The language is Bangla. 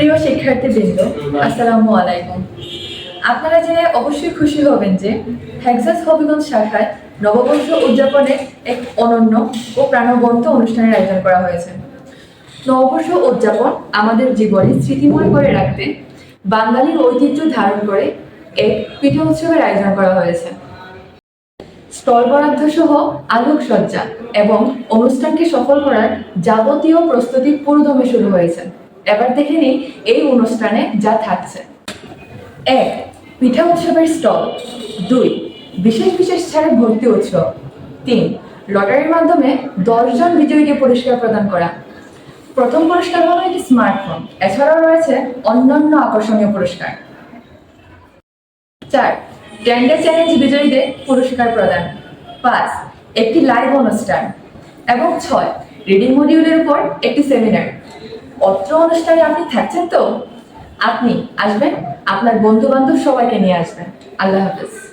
প্রিয় শিক্ষার্থীবৃন্দ আসসালামু আলাইকুম। আপনারা জেনে অবশ্যই খুশি হবেন যে হেক্সাস হবিগঞ্জ শাখায় নববর্ষ উদযাপনে এক অনন্য ও প্রাণবন্ত অনুষ্ঠানের আয়োজন করা হয়েছে। নববর্ষ উদযাপন আমাদের জীবনে স্মৃতিময় করে রাখতে বাঙালির ঐতিহ্য ধারণ করে এক পিঠা উৎসবের আয়োজন করা হয়েছে। স্টল বরাদ্দ সহ আলোকসজ্জা এবং অনুষ্ঠানকে সফল করার যাবতীয় প্রস্তুতি পুরোদমে শুরু হয়েছে। এবার দেখে নিই এই অনুষ্ঠানে যা থাকছে। এক, পিঠা উৎসবের স্টল। দুই, বিশেষ বিশেষ ছাড়ে ভর্তি উৎসব। তিন, লটারির মাধ্যমে দশজন বিজয়ীকে পুরস্কার প্রদান করা। প্রথম পুরস্কার হলো একটি স্মার্টফোন এছাড়াও রয়েছে অন্যান্য আকর্ষণীয় পুরস্কার। চার টেন্ডার চ্যালেঞ্জ বিজয়ীদের পুরস্কার প্রদান। পাঁচ, একটি লাইভ অনুষ্ঠান। এবং ছয় রিডিং মডিউলের উপর একটি সেমিনার অত্র অনুষ্ঠানে আপনি থাকছেন তো? আপনি আসবেন, আপনার বন্ধু বান্ধব সবাইকে নিয়ে আসবেন। আল্লাহ হাফেজ।